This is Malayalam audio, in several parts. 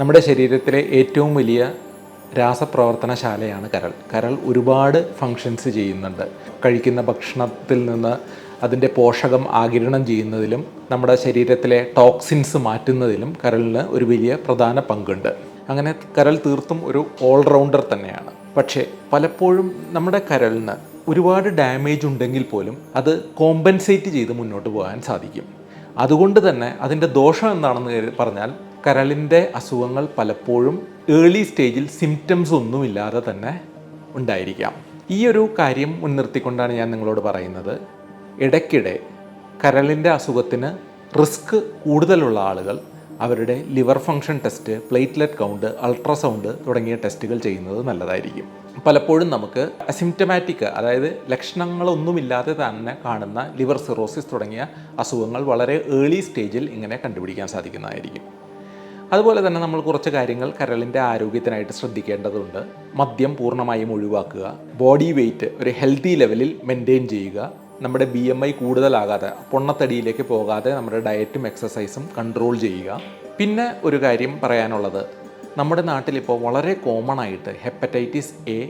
നമ്മുടെ ശരീരത്തിലെ ഏറ്റവും വലിയ രാസപ്രവർത്തനശാലയാണ് കരൾ. കരൾ ഒരുപാട് ഫങ്ഷൻസ് ചെയ്യുന്നുണ്ട്. കഴിക്കുന്ന ഭക്ഷണത്തിൽ നിന്ന് അതിന്റെ പോഷകം ആകിരണം ചെയ്യുന്നതിലും നമ്മുടെ ശരീരത്തിലെ ടോക്സിൻസ് മാറ്റുന്നതിലും കരളിന് ഒരു വലിയ പ്രധാന പങ്കുണ്ട്. അങ്ങനെ കരൾ തീർത്തും ഒരു ഓൾറൗണ്ടർ തന്നെയാണ്. പക്ഷേ പലപ്പോഴും നമ്മുടെ കരളിന് ഒരുപാട് ഡാമേജ് ഉണ്ടെങ്കിൽ പോലും അത് കോമ്പൻസേറ്റ് ചെയ്ത് മുന്നോട്ട് പോകാൻ സാധിക്കും. അതുകൊണ്ട് തന്നെ അതിന്റെ ദോഷം എന്താണെന്ന് പറഞ്ഞാൽ കരളിന്റെ അസുഖങ്ങൾ പലപ്പോഴും ഏർലി സ്റ്റേജിൽ സിംറ്റംസ് ഒന്നുമില്ലാതെ തന്നെ ഉണ്ടായിരിക്കാം. ഈ ഒരു കാര്യം മുൻനിർത്തിക്കൊണ്ടാണ് ഞാൻ നിങ്ങളോട് പറയുന്നത്. ഇടയ്ക്കിടെ കരളിന്റെ അസുഖത്തിന് റിസ്ക് കൂടുതലുള്ള ആളുകൾ അവരുടെ liver function test platelet count ultrasound തുടങ്ങിയ ടെസ്റ്റുകൾ ചെയ്യുന്നത് നല്ലതായിരിക്കും. പലപ്പോഴും നമുക്ക് അസിംറ്റമാറ്റിക് അതായത് ലക്ഷണങ്ങളൊന്നുമില്ലാതെ തന്നെ കാണുന്ന ലിവർ സിറോസിസ് തുടങ്ങിയ അസുഖങ്ങൾ വളരെ ഏർലി സ്റ്റേജിൽ ഇങ്ങനെ കണ്ടുപിടിക്കാൻ സാധിക്കുന്നതായിരിക്കും. അതുപോലെ തന്നെ നമ്മൾ കുറച്ച് കാര്യങ്ങൾ കരളിന്റെ ആരോഗ്യത്തിനായിട്ട് ശ്രദ്ധിക്കേണ്ടതുണ്ട്. മദ്യം പൂർണമായും ഒഴിവാക്കുക. ബോഡി വെയ്റ്റ് ഒരു ഹെൽത്തി ലെവലിൽ മെയിന്റെയിൻ ചെയ്യുക. നമ്മുടെ ബി എം ഐ കൂടുതലാകാതെ പൊണ്ണത്തടിയിലേക്ക് പോകാതെ നമ്മുടെ ഡയറ്റും എക്സസൈസും കൺട്രോൾ ചെയ്യുക. പിന്നെ ഒരു കാര്യം പറയാനുള്ളത്. നമ്മുടെ നാട്ടിലിപ്പോൾ വളരെ കോമൺ ആയിട്ട് ഹെപ്പറ്റൈറ്റിസ് എ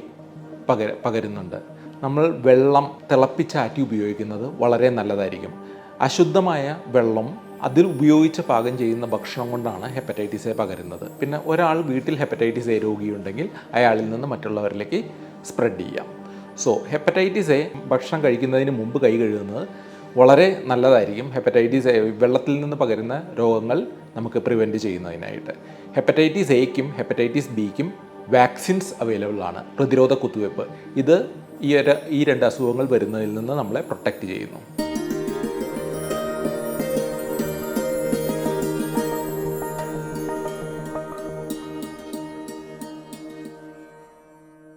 പകര പകരുന്നുണ്ട്. നമ്മൾ വെള്ളം തിളപ്പിച്ചാറ്റി ഉപയോഗിക്കുന്നത് വളരെ നല്ലതായിരിക്കും. അശുദ്ധമായ വെള്ളം അതിൽ ഉപയോഗിച്ച് പാകം ചെയ്യുന്ന ഭക്ഷണം കൊണ്ടാണ് ഹെപ്പറ്റൈറ്റിസ് എ പകരുന്നത്. പിന്നെ ഒരാൾ വീട്ടിൽ ഹെപ്പറ്റൈറ്റിസ് എ രോഗിയുണ്ടെങ്കിൽ അയാളിൽ നിന്ന് മറ്റുള്ളവരിലേക്ക് സ്പ്രെഡ് ചെയ്യാം. സോ ഹെപ്പറ്റൈറ്റിസ് എ ഭക്ഷണം കഴിക്കുന്നതിന് മുമ്പ് കൈ കഴുകുന്നത് വളരെ നല്ലതായിരിക്കും. ഹെപ്പറ്റൈറ്റിസ് എ വെള്ളത്തിൽ നിന്ന് പകരുന്ന രോഗങ്ങൾ നമുക്ക് പ്രിവെന്റ് ചെയ്യുന്നതിനായിട്ട്. ഹെപ്പറ്റൈറ്റിസ് എയ്ക്കും ഹെപ്പറ്റൈറ്റിസ് ബിക്കും വാക്സിൻസ് അവൈലബിൾ ആണ്. പ്രതിരോധ കുത്തിവയ്പ്പ് ഇത് ഈ ഈ രണ്ട് അസുഖങ്ങൾ വരുന്നതിൽ നിന്ന് നമ്മളെ പ്രൊട്ടക്റ്റ് ചെയ്യുന്നു.